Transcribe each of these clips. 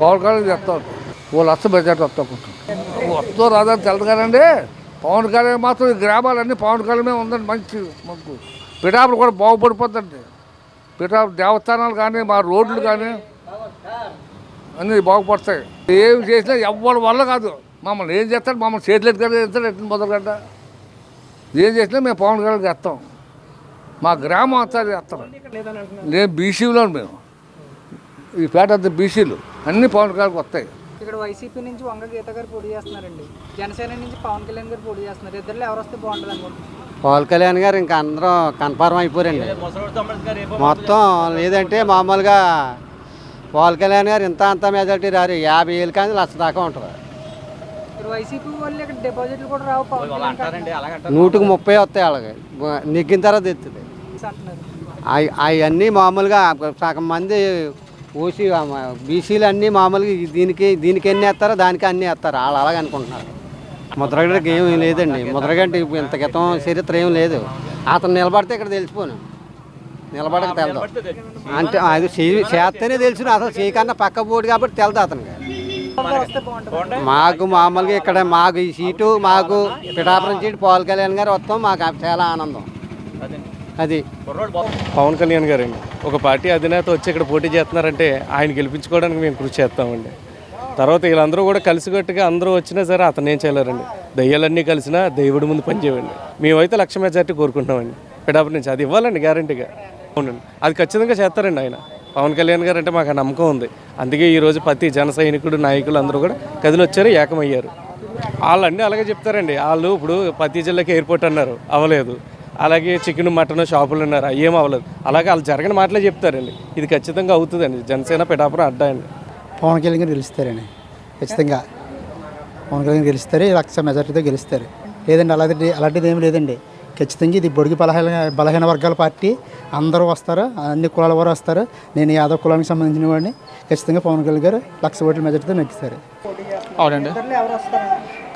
పవన్ కళ్యాణ్ చెప్తారు. ఓ లక్ష బడ్జెట్ వస్తా వస్తో రాదని తెలదు కదండి. పవన్ కళ్యాణ్ మాత్రం ఈ గ్రామాలన్నీ పవన్ కళ్యాణమే ఉందండి మంచి మాకు. పిఠాపులు కూడా బాగుపడిపోద్దండి. పిఠాపు దేవస్థానాలు కానీ మా రోడ్లు కానీ అన్నీ బాగుపడతాయి. ఏం చేసినా ఎవరి వల్ల కాదు. మమ్మల్ని ఏం చేస్తాడు మమ్మల్ని చేతులు ఎత్తుకొని చేస్తాడు ఎట్టిన మొదలుగడ్డ ఏం చేసినా మేము పవన్ కళ్యాణ్ చేస్తాం. మా గ్రామం అంతా చేస్తాం. నేను బీసీలో మేము. ఈ పేట అంతా బీసీలు. అన్ని పవన్ కళ్యాణ్కి వస్తాయి. ఇక్కడ వైసీపీ నుంచి వంగ గీత గారు పోటీ చేస్తున్నారండి. జనసేన నుంచి పవన్ కళ్యాణ్ గారు పోటీ చేస్తున్నారు. ఇద్దరు ఎవరు వస్తే బాగుంటుంది అనుకుంటున్నారు? పవన్ కళ్యాణ్ గారు ఇంకా అందరూ కన్ఫర్మ్ అయిపోరండి మొత్తం లేదంటే మామూలుగా పవన్ కళ్యాణ్ గారు ఇంత అంత మెజార్టీ రారు. యాభై వేలు కానీ లక్ష దాకా ఉంటుంది. ఇక్కడ వైసీపీ వాళ్ళు ఇక్కడ డిపాజిట్లు కూడా రావు పవన్ కళ్యాణ్ గారు. నూటికి ముప్పై వస్తాయి వాళ్ళకి నెగ్గిన తర్వాత ఎత్తుంది అవన్నీ మామూలుగా సగం మంది ఓసీ బీసీలు అన్నీ మామూలుగా దీనికి దీనికి ఎన్ని వేస్తారో దానికి అన్ని వేస్తారు. వాళ్ళు అలాగ అనుకుంటున్నారు. ముద్రగడ్డకి ఏమీ లేదండి. ముద్రగడ్డ ఇంత క్రితం చరిత్ర ఏం లేదు. అతను నిలబడితే ఇక్కడ తెలిసిపోను. నిలబడక తెలదు. అంటే అది చేస్తేనే తెలుసు అసలు చేయకన్నా పక్క పోటీ కాబట్టి తెలదు అతనికి. మాకు మామూలుగా ఇక్కడ మాకు ఈ సీటు మాకు పిఠాపురం సీటు పవన్ కళ్యాణ్ గారు వస్తాం. మాకు చాలా ఆనందం. అది. పవన్ కళ్యాణ్ గారండి ఒక పార్టీ అధినేత వచ్చి ఇక్కడ పోటీ చేస్తున్నారంటే ఆయన గెలిపించుకోవడానికి మేము కృషి చేస్తామండి. తర్వాత వీళ్ళందరూ కూడా కలిసికట్టుగా అందరూ వచ్చినా సరే అతను ఏం చేయలేరండి. దయ్యాలన్నీ కలిసినా దేవుడి ముందు పనిచేయండి మేమైతే లక్ష మెజార్టీ కోరుకుంటామండి పిడాపటి నుంచి అది ఇవ్వాలండి గ్యారంటీగా. అవునండి. అది ఖచ్చితంగా చేస్తారండి ఆయన. పవన్ కళ్యాణ్ గారు అంటే మాకు ఆ నమ్మకం ఉంది. అందుకే ఈరోజు ప్రతి జన సైనికుడు నాయకులు అందరూ కూడా కదిలి వచ్చారు ఏకమయ్యారు. వాళ్ళు అన్నీ అలాగే చెప్తారండి. వాళ్ళు ఇప్పుడు ప్రతి జిల్లాకి ఎయిర్పోర్ట్ అన్నారు. అవ్వలేదు. అలాగే చికెన్ మటన్ షాపులు ఉన్నారు. అవి ఏం అవ్వలేదు. అలాగే వాళ్ళు జరగని మాటలే చెప్తారండి. ఇది ఖచ్చితంగా అవుతుందండి. జనసేన పిఠాపురం అడ్డా అండి పవన్ కళ్యాణ్ గారు గెలుస్తారండి. ఖచ్చితంగా పవన్ కళ్యాణ్ గెలుస్తారు లక్ష మెజార్టీతో గెలుస్తారు. లేదండి అలాంటిది అలాంటిది ఏమి లేదండి. ఖచ్చితంగా ఇది బొడిగి బలహీన బలహీన వర్గాల పార్టీ. అందరూ వస్తారు అన్ని కులాల వారు వస్తారు. నేను యాదవ్ కులానికి సంబంధించిన వాడిని. ఖచ్చితంగా పవన్ కళ్యాణ్ గారు లక్ష ఓట్ల మెజార్టీతో నెగ్గిస్తారు అవునండి. ఇద్దరు ఎవరు వస్తారు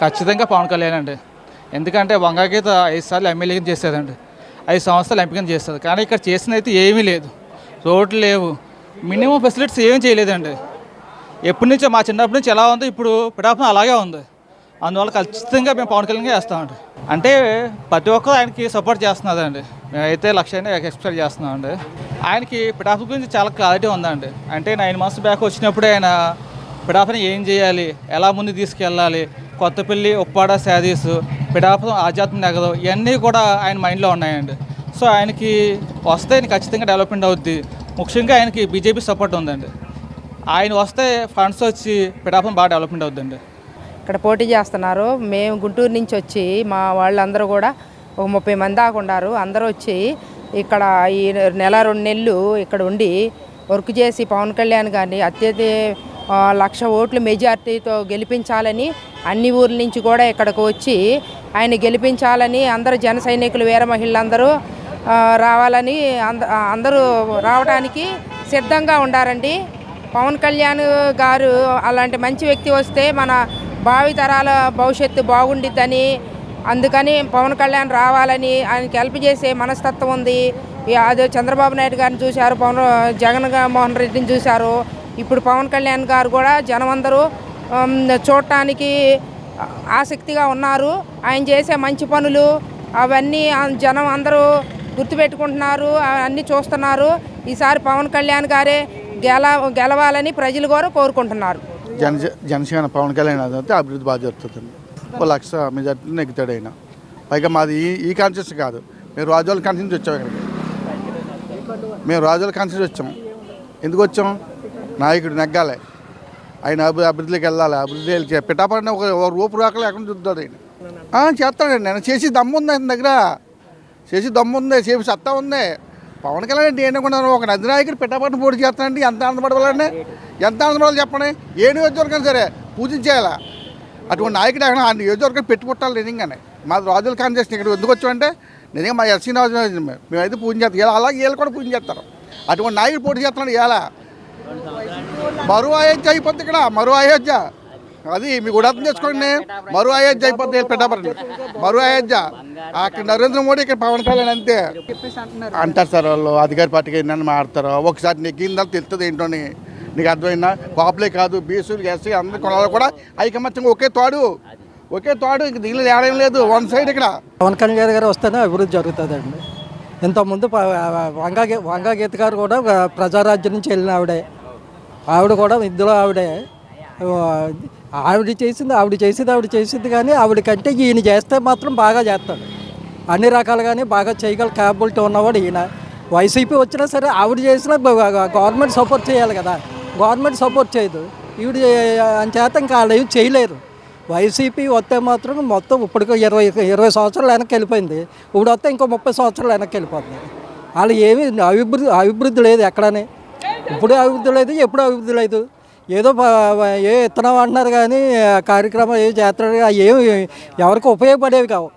ఖచ్చితంగా పవన్ కళ్యాణ్ అండి. ఎందుకంటే వంగగీత ఐదు సార్లు ఎమ్మెల్యేగా చేసేదండి. ఐదు సంవత్సరాలు ఎంపిక చేస్తుంది. కానీ ఇక్కడ చేసిన అయితే ఏమీ లేదు. రోడ్లు లేవు. మినిమం ఫెసిలిటీస్ ఏమీ చేయలేదండి. ఎప్పటి నుంచో మా చిన్నప్పటి నుంచి ఎలా ఉందో ఇప్పుడు పిఠాపురం అలాగే ఉంది. అందువల్ల ఖచ్చితంగా మేము పవన్ కళ్యాణ్ చేస్తామండి. అంటే ప్రతి ఒక్కరు ఆయనకి సపోర్ట్ చేస్తున్నదండి మేమైతే లక్ష్యాన్ని ఎక్స్పెక్ట్ చేస్తున్నామండి. ఆయనకి పిఠాపురం గురించి చాలా క్లారిటీ ఉందండి. అంటే నైన్ మంత్స్ బ్యాక్ వచ్చినప్పుడు ఆయన పిఠాపురం ఏం చేయాలి? ఎలా ముందు తీసుకెళ్ళాలి? కొత్తపల్లి ఉప్పాడ శాదీస్ పిఠాపురం ఆధ్యాత్మిక నగరం ఇవన్నీ కూడా ఆయన మైండ్లో ఉన్నాయండి. సో ఆయనకి వస్తే ఆయన ఖచ్చితంగా డెవలప్మెంట్ అవుద్ది. ముఖ్యంగా ఆయనకి బీజేపీ సపోర్ట్ ఉందండి. ఆయన వస్తే ఫండ్స్ వచ్చి పిఠాపురం బాగా డెవలప్మెంట్ అవుద్దండి. ఇక్కడ పోటీ చేస్తున్నారు. మేము గుంటూరు నుంచి వచ్చి మా వాళ్ళందరూ కూడా ఒక ముప్పై మంది దాకా ఉన్నారు. అందరూ వచ్చి ఇక్కడ ఈ నెల రెండు నెలలు ఇక్కడ ఉండి వర్క్ చేసి పవన్ కళ్యాణ్ గారిని అత్యధిక లక్ష ఓట్లు మెజార్టీతో గెలిపించాలని అన్ని ఊర్ల నుంచి కూడా ఇక్కడికి వచ్చి ఆయన గెలిపించాలని అందరూ జన సైనికులు వీర మహిళలందరూ రావాలని అంద అందరూ రావడానికి సిద్ధంగా ఉండారండి. పవన్ కళ్యాణ్ గారు అలాంటి మంచి వ్యక్తి వస్తే మన భావితరాల భవిష్యత్తు బాగుండిద్దని అందుకని పవన్ కళ్యాణ్ రావాలని ఆయనకి హెల్ప్ చేసే మనస్తత్వం ఉంది. అదే చంద్రబాబు నాయుడు గారిని చూశారు పవన్ జగన్ మోహన్ రెడ్డిని చూశారు. ఇప్పుడు పవన్ కళ్యాణ్ గారు కూడా జనం అందరూ చూడటానికి ఆసక్తిగా ఉన్నారు. ఆయన చేసే మంచి పనులు అవన్నీ జనం అందరూ గుర్తుపెట్టుకుంటున్నారు అన్నీ చూస్తున్నారు. ఈసారి పవన్ కళ్యాణ్ గారే గెల గెలవాలని ప్రజలు కూడా కోరుకుంటున్నారు. జన జనసేన పవన్ కళ్యాణ్ అయితే అభివృద్ధి బాగా జరుగుతుంది. ఒక లక్ష మెజార్టీ నెగ్గుతాడు ఆయన. పైగా మాది ఈ ఈ కాన్షియస్ కాదు. మేము రాజువాళ్ళ కాన్షియన్స్ వచ్చాం ఇక్కడికి. మేము రాజువాళ్ళ కాన్షియస్ వచ్చాం. ఎందుకు వచ్చాం? నాయకుడు నెగ్గాలి. ఆయన అభి అభివృద్ధిలోకి వెళ్ళాలి. అభివృద్ధి వెళ్ళి పిఠాపడిన ఒక రూపు రాక ఎక్కడ చూద్దాడు ఆయన. చేస్తాడండి నేను చేసి దమ్ము ఉంది ఆయన దగ్గర. చేసి దమ్ము ఉంది చేసి సత్తా ఉంది. పవన్ కళ్యాణ్ అంటే ఏంటనుకున్నాను ఒక నది నాయకుడు పిట్టపట్టిన పోటీ చేస్తానండి ఎంత ఆనందపడవాలండి? ఎంత ఆనందపడాలి చెప్పండి? ఏ నియోజకవర్గం సరే పూజించేయాలా? అటువంటి నాయకుడు ఎక్కడ ఆ నియోజకవర్గం పెట్టుకుంటాను నిజంగానే మాది రాజుల కాంగ్రెస్ ఇక్కడ ఎందుకు వచ్చామంటే నిజంగా మా ఎస్సీ రాజు మేమైతే పూజ చేస్తాం. ఇలా అలాగే వీళ్ళు కూడా పూజ చేస్తారు. అటువంటి నాయకుడు పోటీ చేస్తున్నాడు ఇలా మరో అయోధ్య అయిపోద్ది ఇక్కడ మరో అయోధ్య అది మీకు కూడా అర్థం చేసుకోండి మరో అయోధ్య అయిపోద్ది పెట్టబడి మరో అయోధ్య అక్కడ నరేంద్ర మోడీ ఇక్కడ పవన్ కళ్యాణ్ అంతే. అంటారు సార్ వాళ్ళు అధికార పార్టీకి ఏంటని మాడతారు. ఒకసారి నెగ్గిందని తెలుస్తుంది ఏంటోని నీకు అర్థమైందా? కాపులే కాదు బీసీలు ఎస్సీ అందరి కొనాలి కూడా ఐకమత్యంగా ఒకే తోడు. ఒకే తోడు ఇంక దీనిలో ఏడేం లేదు వన్ సైడ్ ఇక్కడ. పవన్ కళ్యాణ్ గారు వస్తేనే అభివృద్ధి జరుగుతుందండి. ఇంతకుముందు ప- వంగా గీ- వంగా గీత గారు కూడా ప్రజారాజ్యం నుంచి వెళ్ళిన ఆవిడే. ఆవిడ కూడా ఇందులో ఆవిడే. ఆవిడ చేసింది ఆవిడ చేసింది ఆవిడ చేసింది కానీ ఆవిడ కంటే ఈయన చేస్తే మాత్రం బాగా చేస్తాడు. అన్ని రకాలుగానే బాగా చేయగల క్యాపబిలిటీ ఉన్నవాడు ఈయన. వైసీపీ వచ్చినా సరే ఆవిడ చేసినా గవర్నమెంట్ సపోర్ట్ చేయాలి కదా. గవర్నమెంట్ సపోర్ట్ చేయదు. ఈవిడ అంచేత ఇంకా వాళ్ళు ఏం చేయలేరు. వైసీపీ వస్తే మాత్రం మొత్తం ఇప్పటికో ఇరవై ఇరవై సంవత్సరాలు వెనక్కి వెళ్ళిపోయింది. ఇప్పుడు వస్తే ఇంకో ముప్పై సంవత్సరాలు వెనక్కి వెళ్ళిపోతుంది. వాళ్ళు ఏమీ అభివృద్ధి అభివృద్ధి లేదు ఎక్కడనే. ఇప్పుడు అభివృద్ధి లేదు ఎప్పుడు అభివృద్ధి లేదు. ఏదో ఏ ఇత్తనం అంటున్నారు కానీ కార్యక్రమాలు కార్యక్రమం ఏ చేస్తారు ఏమి ఎవరికి ఉపయోగపడేవి కావు.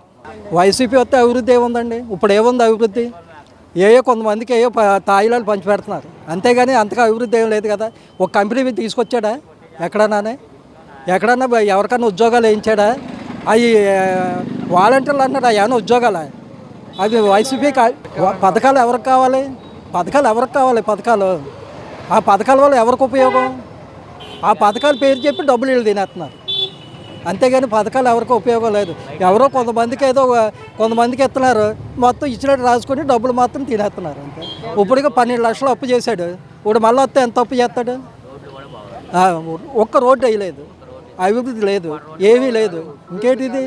వైసీపీ వస్తే అభివృద్ధి ఏముందండి? ఇప్పుడు ఏముంది అభివృద్ధి? ఏయో కొంతమందికి ఏయో తాయిలాలు పంచి పెడుతున్నారు అంతేగాని అంతగా అభివృద్ధి ఏం లేదు కదా. ఒక కంపెనీ తీసుకొచ్చాడా ఎక్కడన్నానే? ఎక్కడన్నా ఎవరికన్నా ఉద్యోగాలు వేయించాడా? అవి వాలంటీర్లు అన్నాడు ఏమైనా ఉద్యోగాలా? అవి వైసీపీ పథకాలు ఎవరికి కావాలి? పథకాలు ఎవరికి కావాలి పథకాలు? ఆ పథకాల వల్ల ఎవరికి ఉపయోగం? ఆ పథకాల పేరు చెప్పి డబ్బులు వీళ్ళు తినేస్తున్నారు. అంతేగాని పథకాలు ఎవరికి ఉపయోగం లేదు. ఎవరో కొంతమందికి ఏదో ఒక- కొంతమందికి ఇస్తున్నారు. మొత్తం ఇచ్చినట్టు రాసుకొని డబ్బులు మాత్రం తినేస్తున్నారు అంతే. ఇప్పటికే పన్నెండు లక్షలు అప్పు చేశాడు. ఇప్పుడు మళ్ళీ వస్తే ఎంత అప్పు చేస్తాడు? ఒక్క రోడ్డు వేయలేదు. అభివృద్ధి లేదు ఏమీ లేదు. ఇంకేంటిది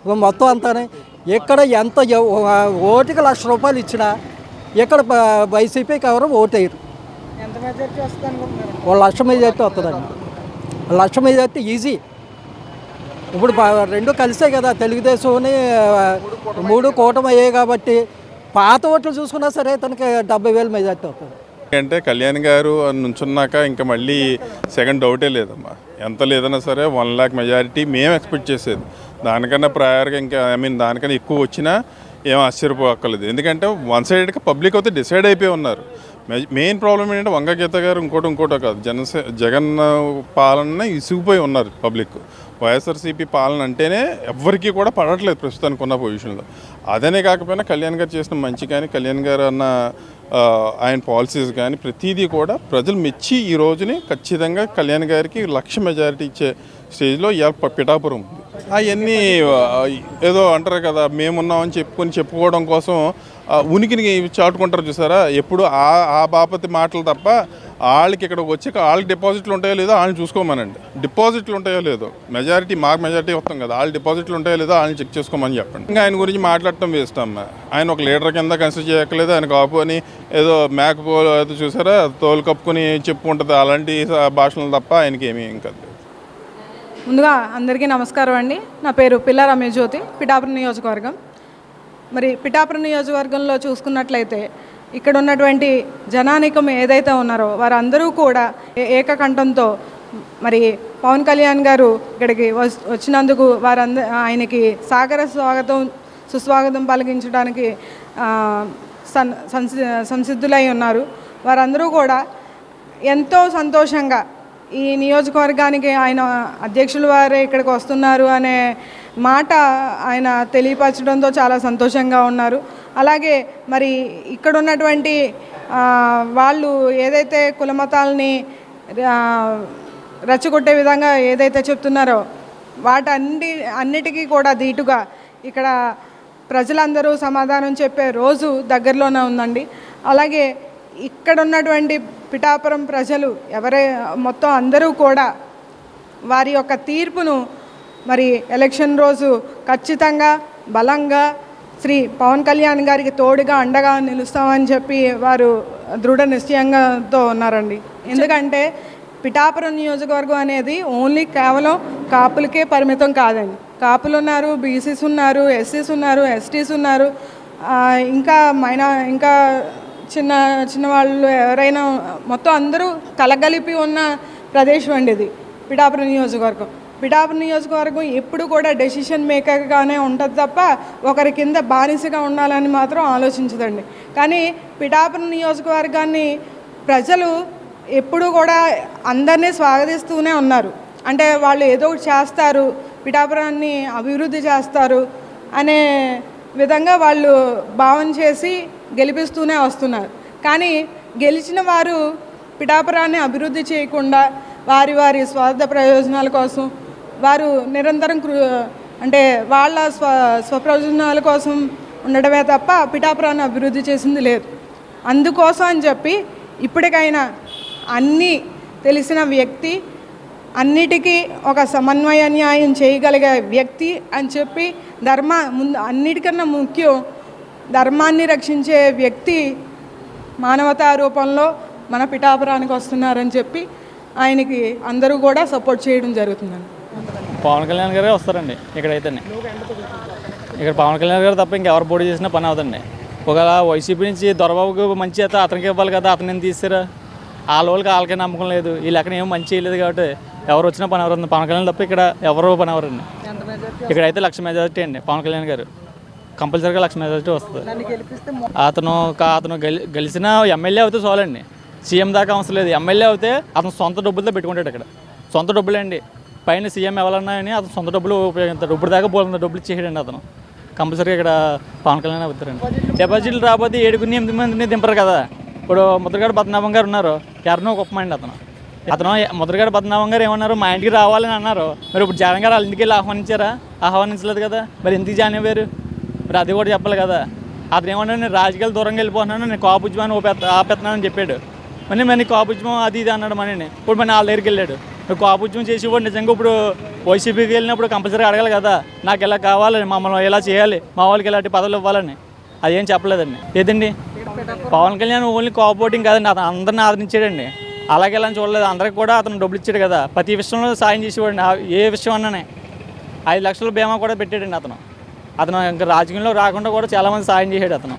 ఇక మొత్తం అంతానే ఎక్కడ ఎంత ఎవ- ఓటుకి లక్ష రూపాయలు ఇచ్చినా ఇక్కడ వైసీపీకి ఎవరు ఓటు వేయరు ఎంత మెజారిటీ వస్తుంది అనుకుంటున్నారు? ఓ లక్ష మెజార్టీ వస్తుందండి లక్ష మెజార్టీ ఈజీ. ఇప్పుడు రెండు కలిసే కదా తెలుగుదేశం మూడు కూటమి అయ్యాయి కాబట్టి పాత ఓట్లు చూసుకున్నా సరే తనకి డెబ్బై వేలు మెజార్టీ వస్తుంది అంటే కళ్యాణ్ గారు నుంచున్నాక ఇంకా మళ్ళీ సెకండ్ డౌటే లేదమ్మా. ఎంత లేదన్నా సరే వన్ ల్యాక్ మెజారిటీ మేము ఎక్స్పెక్ట్ చేసేది. దానికన్నా ప్రయర్గా ఇంకా ఐ మీన్ దానికన్నా ఎక్కువ వచ్చినా ఏం ఆశ్చర్యపోక్కర్లేదు. ఎందుకంటే వన్ సైడ్గా పబ్లిక్ అయితే డిసైడ్ అయిపోయి ఉన్నారు. మెయిన్ ప్రాబ్లం ఏంటంటే వంగ గీత గారు ఇంకోటి ఇంకోటో కాదు జనసే జగన్ పాలన ఇసుగుపోయి ఉన్నారు పబ్లిక్. వైఎస్ఆర్సీపీ పాలన అంటేనే ఎవ్వరికీ కూడా పడట్లేదు ప్రస్తుతానికి ఉన్న పొజిషన్లో. అదనే కాకపోయినా కళ్యాణ్ గారు చేసిన మంచి కానీ కళ్యాణ్ గారు అన్న ఆయన పాలసీస్ కానీ ప్రతిదీ కూడా ప్రజలు మెచ్చి ఈ రోజుని ఖచ్చితంగా కళ్యాణ్ గారికి లక్ష మెజారిటీ ఇచ్చే స్టేజ్లో ఇవాళ ప- పిఠాపురం ఉంది. అవన్నీ ఏదో అంటారు కదా మేమున్నామని చెప్పుకొని చెప్పుకోవడం కోసం ఉనికిని చాటుకుంటారు చూసారా? ఎప్పుడు ఆ ఆ బాపతి మాటలు తప్ప వాళ్ళకి ఇక్కడ వచ్చి వాళ్ళకి డిపాజిట్లు ఉంటాయో లేదో వాళ్ళని చూసుకోమనండి. డిపాజిట్లు ఉంటాయో లేదో. మెజారిటీ మాకు మెజారిటీ వస్తాం కదా వాళ్ళ డిపాజిట్లు ఉంటాయో లేదో వాళ్ళని చెక్ చేసుకోమని చెప్పండి. ఇంకా ఆయన గురించి మాట్లాడటం వేస్ట్ అమ్మ. ఆయన ఒక లీడర్ కింద కన్సిడర్ చేయక్కలేదు ఆయన కాపు అని ఏదో మేక పోలు ఏదో చూసారా? తోలు కప్పుకొని చెప్పుకుంటుంది అలాంటి భాషలు తప్ప ఆయనకి ఏమీ ఇంకా ముందుగా అందరికీ నమస్కారం అండి. నా పేరు పిల్ల రమేష్ జ్యోతి పిఠాపురం నియోజకవర్గం. మరి పిఠాపురం నియోజకవర్గంలో చూసుకున్నట్లయితే ఇక్కడ ఉన్నటువంటి జనానికం ఏదైతే ఉన్నారో వారందరూ కూడా ఏ- ఏకకంఠంతో మరి పవన్ కళ్యాణ్ గారు ఇక్కడికి వచ్చినందుకు వారంద ఆయనకి సాగర స్వాగతం సుస్వాగతం పలికించడానికి సన్ సంసిద్ధులై ఉన్నారు. వారందరూ కూడా ఎంతో సంతోషంగా ఈ నియోజకవర్గానికి ఆయన అధ్యక్షుల వారే ఇక్కడికి వస్తున్నారు అనే మాట ఆయన తెలియపరచడంతో చాలా సంతోషంగా ఉన్నారు. అలాగే మరి ఇక్కడ ఉన్నటువంటి వాళ్ళు ఏదైతే కులమతాలని ఆ, రెచ్చగొట్టే విధంగా ఏదైతే చెప్తున్నారో వాటన్ని అన్నిటికీ కూడా ధీటుగా ఇక్కడ ప్రజలందరూ సమాధానం చెప్పే రోజు దగ్గరలోనే ఉందండి. అలాగే ఇక్కడ ఉన్నటువంటి పిఠాపురం ప్రజలు ఎవరే మొత్తం అందరూ కూడా వారి యొక్క తీర్పును మరి ఎలక్షన్ రోజు ఖచ్చితంగా బలంగా శ్రీ పవన్ కళ్యాణ్ గారికి తోడుగా అండగా నిలుస్తామని చెప్పి వారు దృఢ నిశ్చయంగాతో ఉన్నారండి. ఎందుకంటే పిఠాపురం నియోజకవర్గం అనేది ఓన్లీ కేవలం కాపులకే పరిమితం కాదండి. కాపులు ఉన్నారు బీసీస్ ఉన్నారు ఎస్సీస్ ఉన్నారు ఎస్టీస్ ఉన్నారు. ఇంకా మైనా ఇంకా చిన్న చిన్న వాళ్ళు ఎవరైనా మొత్తం అందరూ కలగలిపి ఉన్న ప్రదేశం అండి ఇది పిఠాపురం నియోజకవర్గం. పిఠాపురం నియోజకవర్గం ఎప్పుడు కూడా డెసిషన్ మేకర్గానే ఉంటుంది తప్ప ఒకరి కింద బానిసగా ఉండాలని మాత్రం ఆలోచించదండి. కానీ పిఠాపురం నియోజకవర్గాన్ని ప్రజలు ఎప్పుడు కూడా అందరినీ స్వాగతిస్తూనే ఉన్నారు. అంటే వాళ్ళు ఏదో ఒకటి చేస్తారు పిఠాపురాన్ని అభివృద్ధి చేస్తారు అనే విధంగా వాళ్ళు భావన చేసి గెలిపిస్తూనే వస్తున్నారు. కానీ గెలిచిన వారు పిఠాపురాన్ని అభివృద్ధి చేయకుండా వారి వారి స్వార్థ ప్రయోజనాల కోసం వారు నిరంతరం కృ అంటే వాళ్ళ స్వ స్వప్రయోజనాల కోసం ఉండడమే తప్ప పిఠాపురాన్ని అభివృద్ధి చేసింది లేదు. అందుకోసం అని చెప్పి ఇప్పటికైనా అన్నీ తెలిసిన వ్యక్తి అన్నిటికీ ఒక సమన్వయ న్యాయం చేయగలిగే వ్యక్తి అని చెప్పి ధర్మ ముందు అన్నిటికన్నా ముఖ్యం ధర్మాన్ని రక్షించే వ్యక్తి మానవతా రూపంలో మన పిఠాపురానికి వస్తున్నారని చెప్పి ఆయనకి అందరూ కూడా సపోర్ట్ చేయడం జరుగుతుందండి. పవన్ కళ్యాణ్ గారే వస్తారండి ఇక్కడైతే ఇక్కడ పవన్ కళ్యాణ్ గారు తప్ప ఇంకెవరు పోటీ చేసినా పని అవుతుంది ఒకవేళ వైసీపీ నుంచి దొరబాబుకు మంచి అయితే అతనికి ఇవ్వాలి కదా అతను ఏం తీసారా వాళ్ళ వాళ్ళకి వాళ్ళకే నమ్మకం లేదు. వీళ్ళు ఎక్కడ ఏం మంచి చేయలేదు కాబట్టి ఎవరు వచ్చినా పని ఎవరు పవన్ కళ్యాణ్ తప్ప ఇక్కడ ఎవరు పని ఎవరండి ఇక్కడైతే లక్ష మెజారిటీ అండి పవన్ కళ్యాణ్ గారు. కంపల్సరీగా లక్ష మెజారిటీ వస్తుంది. అతను అతను గెలి గెలిచిన ఎమ్మెల్యే అవుతే చాలండి. సీఎం దాకా అవసరం లేదు. ఎమ్మెల్యే అవుతే అతను సొంత డబ్బులతో పెట్టుకుంటాడు ఇక్కడ. సొంత డబ్బులే అండి పైన సీఎం ఎవరన్నా అని అతను సొంత డబ్బులు ఉపయోగిస్తాడు. ఇప్పుడు దాకా పోలంత డబ్బులు ఇచ్చేసాడండి అతను. కంపల్సరీగా ఇక్కడ పవన్ కళ్యాణ్ అవుతారండి. డిపాజిట్లు రాకపోతే ఏడుగురిని ఎనిమిది మందిని దింపరు కదా. ఇప్పుడు ముద్రగడ పద్మనాభం గారు ఉన్నారు. ఎవరినో గొప్పమండి అతను. అతను ముద్రగడ పద్మనాభం గారు ఏమన్నారు? మా ఇంటికి రావాలని అన్నారు. మరి ఇప్పుడు జగన్ గారు వాళ్ళ ఇంటికి వెళ్ళి ఆహ్వానించారా? ఆహ్వానించలేదు కదా. మరి ఎందుకు జాయిన్ అయ్యారు మరి అది కూడా చెప్పాలి కదా. అతను ఏమన్నా నేను రాజకీయాలు దూరంగా వెళ్ళిపోతున్నాను. నేను కాపు ఉద్యమాన్ని ఊపేస్తా ఆపేస్తున్నానని చెప్పాడు. మరి మరి నీ కాపు ఉద్యమం అది ఇది అన్నాడు మనని. ఇప్పుడు మన వాళ్ళ దగ్గరికి వెళ్ళాడు. నువ్వు కాపు చేసి నిజంగా ఇప్పుడు వైసీపీకి వెళ్ళినప్పుడు కంపల్సరీ అడగాలి కదా. నాకు ఇలా కావాలి మమ్మల్ని ఇలా చేయాలి మా వాళ్ళకి ఇలాంటి పదవులు ఇవ్వాలని. అదేం చెప్పలేదండి. ఏదండి? పవన్ కళ్యాణ్ ఓన్లీ కోఆపరేటింగ్ కాదండి అతను అందరిని ఆదరించాడండి. అలాగే ఇలా చూడలేదు. అందరికి కూడా అతను డబ్బులు ఇచ్చాడు కదా. ప్రతి విషయంలో సాయం చేసేవాడిని. ఏ విషయం అన్నానే. ఐదు లక్షల బీమా కూడా పెట్టాడండి అతను. అతను ఇంకా రాజకీయంలో రాకుండా కూడా చాలామంది సాయం చేశాడు అతను.